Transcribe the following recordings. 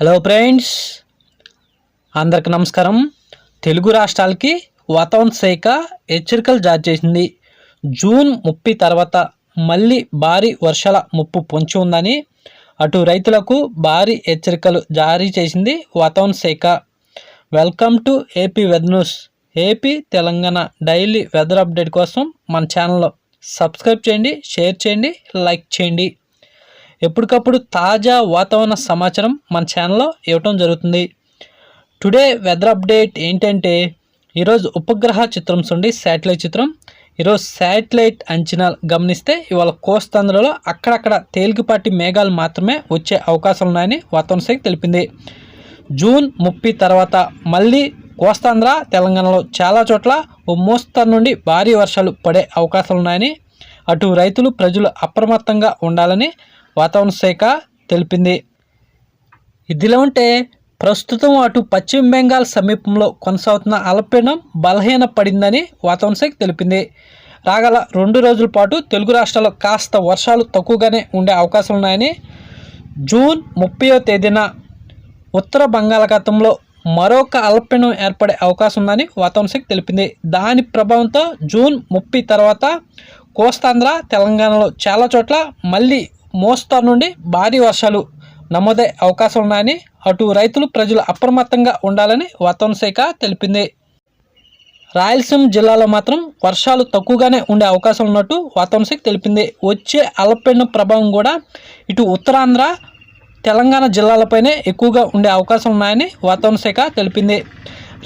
Hello friends అందరికి నమస్కారం. తెలుగు రాష్ట్రాలకి వాతావరణ శాఖ హెచ్చరికలు జారీ చేసింది. జూన్ ముప్పై తర్వాత మళ్ళీ భారీ వర్షాల ముప్పు పొంచి ఉందని అటు రైతులకు భారీ హెచ్చరికలు జారీ చేసింది వాతావరణ శాఖ. Welcome to AP weather news AP Telangana daily weather update కోసం మన ఛానల్లో సబ్స్క్రైబ్ చేయండి షేర్ చేయండి లైక్ చేయండి. ఎప్పటికప్పుడు తాజా వాతావరణ సమాచారం మన ఛానల్లో ఇవ్వటం జరుగుతుంది. టుడే వెదర్ అప్డేట్ ఏంటంటే ఈరోజు ఉపగ్రహ చిత్రం చూడండి శాటిలైట్ చిత్రం. ఈరోజు శాటిలైట్ అంచనాలు గమనిస్తే ఇవాళ కోస్తాంధ్రలో అక్కడక్కడ తేలికపాటి మేఘాలు మాత్రమే వచ్చే అవకాశాలు ఉన్నాయని వాతావరణ శాఖ తెలిపింది. జూన్ ముప్పై తర్వాత మళ్ళీ కోస్తాంధ్ర తెలంగాణలో చాలా చోట్ల ఓ మోస్తరు నుండి భారీ వర్షాలు పడే అవకాశాలు ఉన్నాయని అటు రైతులు ప్రజలు అప్రమత్తంగా ఉండాలని వాతావరణ శాఖ తెలిపింది. ఇదిలా ఉంటే ప్రస్తుతం అటు పశ్చిమ బెంగాల్ సమీపంలో కొనసాగుతున్న అల్పీడనం బలహీన పడిందని వాతావరణ శాఖ తెలిపింది. రాగల రెండు రోజుల పాటు తెలుగు రాష్ట్రాల్లో కాస్త వర్షాలు తక్కువగానే ఉండే అవకాశం ఉన్నాయని జూన్ ముప్పయో తేదీన ఉత్తర బంగాళాఖాతంలో మరొక అల్పీడనం ఏర్పడే అవకాశం ఉందని వాతావరణ శాఖ తెలిపింది. దాని ప్రభావంతో జూన్ ముప్పై తర్వాత కోస్తాంధ్ర తెలంగాణలో చాలా చోట్ల మళ్ళీ మోస్తరు నుండి భారీ వర్షాలు నమోదయ్యే అవకాశం ఉన్నాయని అటు రైతులు ప్రజలు అప్రమత్తంగా ఉండాలని వాతావరణ శాఖ తెలిపింది. రాయలసీమ జిల్లాలో మాత్రం వర్షాలు తక్కువగానే ఉండే అవకాశం ఉన్నట్టు వాతావరణ శాఖ తెలిపింది. వచ్చే అల్పపీడన ప్రభావం కూడా ఇటు ఉత్తరాంధ్ర తెలంగాణ జిల్లాలపైనే ఎక్కువగా ఉండే అవకాశం ఉన్నాయని వాతావరణ శాఖ తెలిపింది.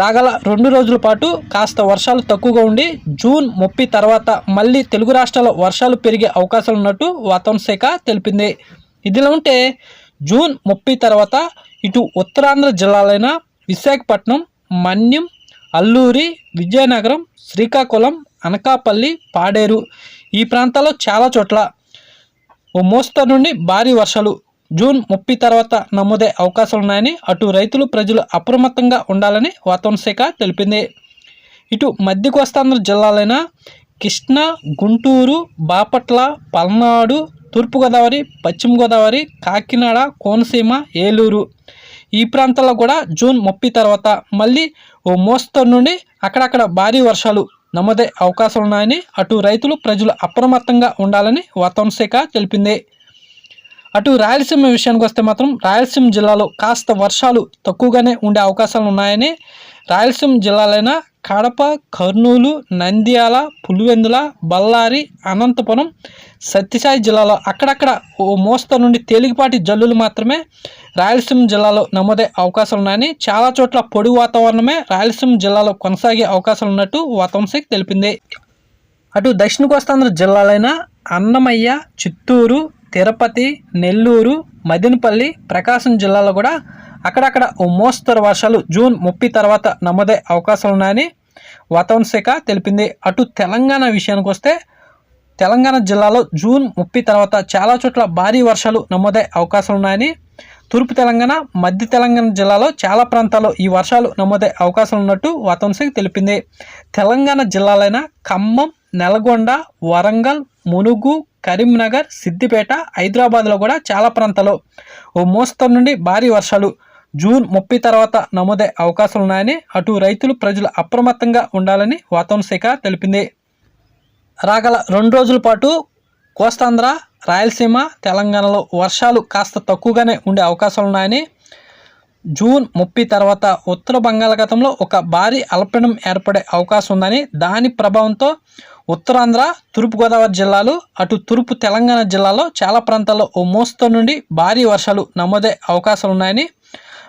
రాగల రెండు రోజుల పాటు కాస్త వర్షాలు తక్కువగా ఉండి జూన్ ముప్పై తర్వాత మళ్ళీ తెలుగు రాష్ట్రాల్లో వర్షాలు పెరిగే అవకాశాలు ఉన్నట్టు వాతావరణ శాఖ తెలిపింది. ఇదిలా ఉంటే జూన్ ముప్పై తర్వాత ఇటు ఉత్తరాంధ్ర జిల్లాలైన విశాఖపట్నం మన్యం అల్లూరి విజయనగరం శ్రీకాకుళం అనకాపల్లి పాడేరు ఈ ప్రాంతాల్లో చాలా చోట్ల ఓ మోస్తరు నుండి భారీ వర్షాలు జూన్ ముప్పై తర్వాత నమోదే అవకాశాలు ఉన్నాయని అటు రైతులు ప్రజలు అప్రమత్తంగా ఉండాలని వాతావరణ శాఖ తెలిపింది. ఇటు మధ్య కోస్తాంధ్ర జిల్లాలైన కృష్ణా గుంటూరు బాపట్ల పల్నాడు తూర్పుగోదావరి పశ్చిమ గోదావరి కాకినాడ కోనసీమ ఏలూరు ఈ ప్రాంతాల్లో కూడా జూన్ ముప్పై తర్వాత మళ్ళీ ఓ మోస్తరు నుండి అక్కడక్కడ భారీ వర్షాలు నమోదే అవకాశాలు ఉన్నాయని అటు రైతులు ప్రజలు అప్రమత్తంగా ఉండాలని వాతావరణ శాఖ తెలిపింది. అటు రాయలసీమ విషయానికి వస్తే మాత్రం రాయలసీమ జిల్లాలో కాస్త వర్షాలు తక్కువగానే ఉండే అవకాశాలు ఉన్నాయని రాయలసీమ జిల్లాలైన కడప కర్నూలు నంద్యాల పులివెందుల బళ్ళారి అనంతపురం సత్యసాయి జిల్లాలో అక్కడక్కడ ఓ మోస్తరు నుండి తేలికపాటి జల్లులు మాత్రమే రాయలసీమ జిల్లాలో నమోదే అవకాశాలు ఉన్నాయని చాలా చోట్ల పొడి వాతావరణమే రాయలసీమ జిల్లాలో కొనసాగే అవకాశాలు ఉన్నట్టు వాతావరణ తెలిపింది. అటు దక్షిణ కోస్తాంధ్ర జిల్లాలైన అన్నమయ్య చిత్తూరు తిరుపతి నెల్లూరు మదినపల్లి ప్రకాశం జిల్లాలో కూడా అక్కడక్కడ ఓ మోస్తరు వర్షాలు జూన్ ముప్పై తర్వాత నమోదే అవకాశాలు ఉన్నాయని వాతావరణ శాఖ తెలిపింది. అటు తెలంగాణ విషయానికి వస్తే తెలంగాణ జిల్లాలో జూన్ ముప్పై తర్వాత చాలా చోట్ల భారీ వర్షాలు నమోదే అవకాశాలు ఉన్నాయని తూర్పు తెలంగాణ మధ్య తెలంగాణ జిల్లాలో చాలా ప్రాంతాల్లో ఈ వర్షాలు నమోదే అవకాశం ఉన్నట్టు వాతావరణ శాఖ తెలిపింది. తెలంగాణ జిల్లాలైన ఖమ్మం నల్గొండ వరంగల్ మునుగు కరీంనగర్ సిద్దిపేట హైదరాబాద్లో కూడా చాలా ప్రాంతాల్లో ఓ మోస్తరు నుండి భారీ వర్షాలు. జూన్ ముప్పై తర్వాత నమోదే అవకాశాలు ఉన్నాయని అటు రైతులు ప్రజలు అప్రమత్తంగా ఉండాలని వాతావరణ శాఖ తెలిపింది. రాగల రెండు రోజుల పాటు కోస్తాంధ్ర రాయలసీమ తెలంగాణలో వర్షాలు కాస్త తక్కువగానే ఉండే అవకాశాలు ఉన్నాయని జూన్ ముప్పై తర్వాత ఉత్తర బంగాళాఖాతంలో ఒక భారీ అల్పీడం ఏర్పడే అవకాశం ఉందని దాని ప్రభావంతో ఉత్తరాంధ్ర తూర్పుగోదావరి జిల్లాలు అటు తూర్పు తెలంగాణ జిల్లాలో చాలా ప్రాంతాల్లో ఓ మోస్తరు నుండి భారీ వర్షాలు నమోదే అవకాశాలు ఉన్నాయని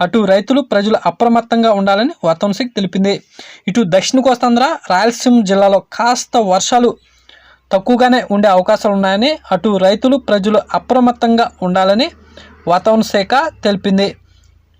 అటు రైతులు ప్రజలు అప్రమత్తంగా ఉండాలని వాతావరణ శాఖ తెలిపింది. ఇటు దక్షిణ కోస్తాంధ్ర రాయలసీమ జిల్లాలో కాస్త వర్షాలు తక్కువగానే ఉండే అవకాశాలు ఉన్నాయని అటు రైతులు ప్రజలు అప్రమత్తంగా ఉండాలని వాతావరణ శాఖ తెలిపింది.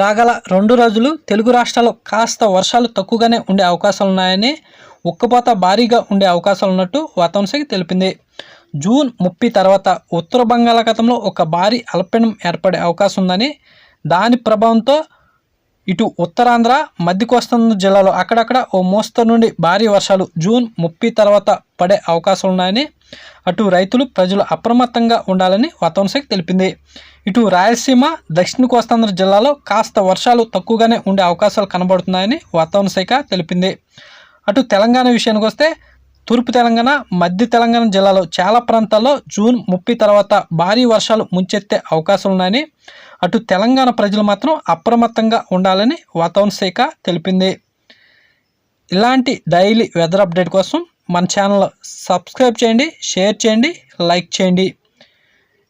రాగల రెండు రోజులు తెలుగు రాష్ట్రాల్లో కాస్త వర్షాలు తక్కువగానే ఉండే అవకాశాలు ఉన్నాయని ఉక్కపోత భారీగా ఉండే అవకాశాలు ఉన్నట్టు వాతావరణ శాఖ తెలిపింది. జూన్ ముప్పై తర్వాత ఉత్తర బంగాళాఖాతంలో ఒక భారీ అల్పీడం ఏర్పడే అవకాశం ఉందని దాని ప్రభావంతో ఇటు ఉత్తరాంధ్ర మధ్య కోస్తాంధ్ర జిల్లాలో అక్కడక్కడ ఓ మోస్తరు నుండి భారీ వర్షాలు జూన్ ముప్పై తర్వాత పడే అవకాశం ఉన్నాయని అటు రైతులు ప్రజలు అప్రమత్తంగా ఉండాలని వాతావరణ శాఖ తెలిపింది. ఇటు రాయలసీమ దక్షిణ కోస్తాంధ్ర జిల్లాలో కాస్త వర్షాలు తక్కువగానే ఉండే అవకాశాలు కనబడుతున్నాయని వాతావరణ శాఖ తెలిపింది. అటు తెలంగాణ విషయానికి వస్తే తూర్పు తెలంగాణ మధ్య తెలంగాణ జిల్లాలో చాలా ప్రాంతాల్లో జూన్ ముప్పై తర్వాత భారీ వర్షాలు ముంచెత్తే అవకాశాలు ఉన్నాయని అటు తెలంగాణ ప్రజలు మాత్రం అప్రమత్తంగా ఉండాలని వాతావరణ శాఖ తెలిపింది. ఇలాంటి డైలీ వెదర్ అప్డేట్ కోసం మన ఛానల్ సబ్స్క్రైబ్ చేయండి షేర్ చేయండి లైక్ చేయండి.